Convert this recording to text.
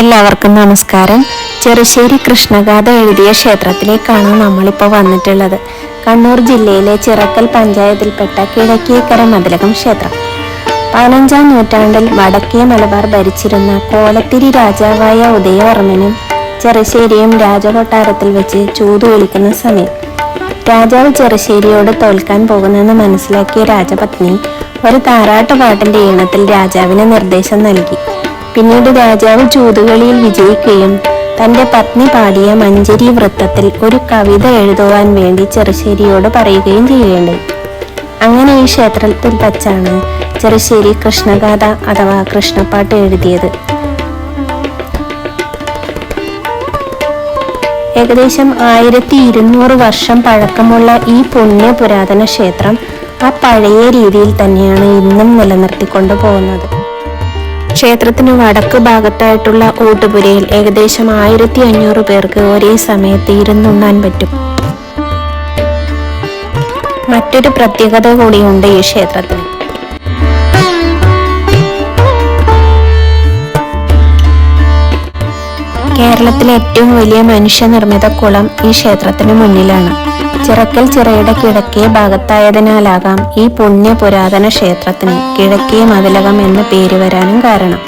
എല്ലാവർക്കും നമസ്കാരം. ചെറുശ്ശേരി കൃഷ്ണഗാഥ എഴുതിയ ക്ഷേത്രത്തിലേക്കാണ് നമ്മളിപ്പോൾ വന്നിട്ടുള്ളത്. കണ്ണൂർ ജില്ലയിലെ ചിറക്കൽ പഞ്ചായത്തിൽപ്പെട്ട കിഴക്കേക്കര മതിലകം ക്ഷേത്രം. പതിനഞ്ചാം നൂറ്റാണ്ടിൽ വടക്കേ മലബാർ ഭരിച്ചിരുന്ന കോലത്തിരി രാജാവായ ഉദയവർമ്മനും ചെറുശ്ശേരിയും രാജകൊട്ടാരത്തിൽ വെച്ച് ചൂതു വിളിക്കുന്ന സമയം. രാജാവ് ചെറുശ്ശേരിയോട് തോൽക്കാൻ പോകുന്നെന്ന് മനസ്സിലാക്കിയ രാജപത്നി ഒരു താരാട്ടുപാട്ടിന്റെ ഈണത്തിൽ രാജാവിന് നിർദ്ദേശം നൽകി. പിന്നീട് രാജാവ് ചൂതുകളിയിൽ വിജയിക്കുകയും തന്റെ പത്നി പാടിയ മഞ്ചരി വൃത്തത്തിൽ ഒരു കവിത എഴുതുവാൻ വേണ്ടി ചെറുശ്ശേരിയോട് പറയുകയും ചെയ്യുകയുണ്ട് അങ്ങനെ ഈ ക്ഷേത്രത്തിൽ വച്ചാണ് ചെറുശ്ശേരി കൃഷ്ണഗാഥ അഥവാ കൃഷ്ണപ്പാട്ട് എഴുതിയത്. ഏകദേശം ആയിരത്തി ഇരുന്നൂറ് വർഷം പഴക്കമുള്ള ഈ പുണ്യ പുരാതന ക്ഷേത്രം ആ പഴയ രീതിയിൽ തന്നെയാണ് ഇന്നും നിലനിർത്തിക്കൊണ്ടു പോകുന്നത് ക്ഷേത്രത്തിന് വടക്ക് ഭാഗത്തായിട്ടുള്ള ഊട്ടുപുരയിൽ ഏകദേശം ആയിരത്തി അഞ്ഞൂറ് പേർക്ക് ഒരേ സമയത്ത് ഇരുന്നുണ്ണാൻ പറ്റും. മറ്റൊരു പ്രത്യേകത കൂടിയുണ്ട് ഈ ക്ഷേത്രത്തിന് കേരളത്തിലെ ഏറ്റവും വലിയ മനുഷ്യനിർമ്മിത കുളം ഈ ക്ഷേത്രത്തിന് മുന്നിലാണ്. ചിറക്കൽ ചിറയുടെ കിഴക്കേ ഭാഗത്തായതിനാലാകാം ഈ പുണ്യ പുരാതന ക്ഷേത്രത്തിന് കിഴക്കേ മതിലകം എന്ന പേര് വരാനും കാരണം.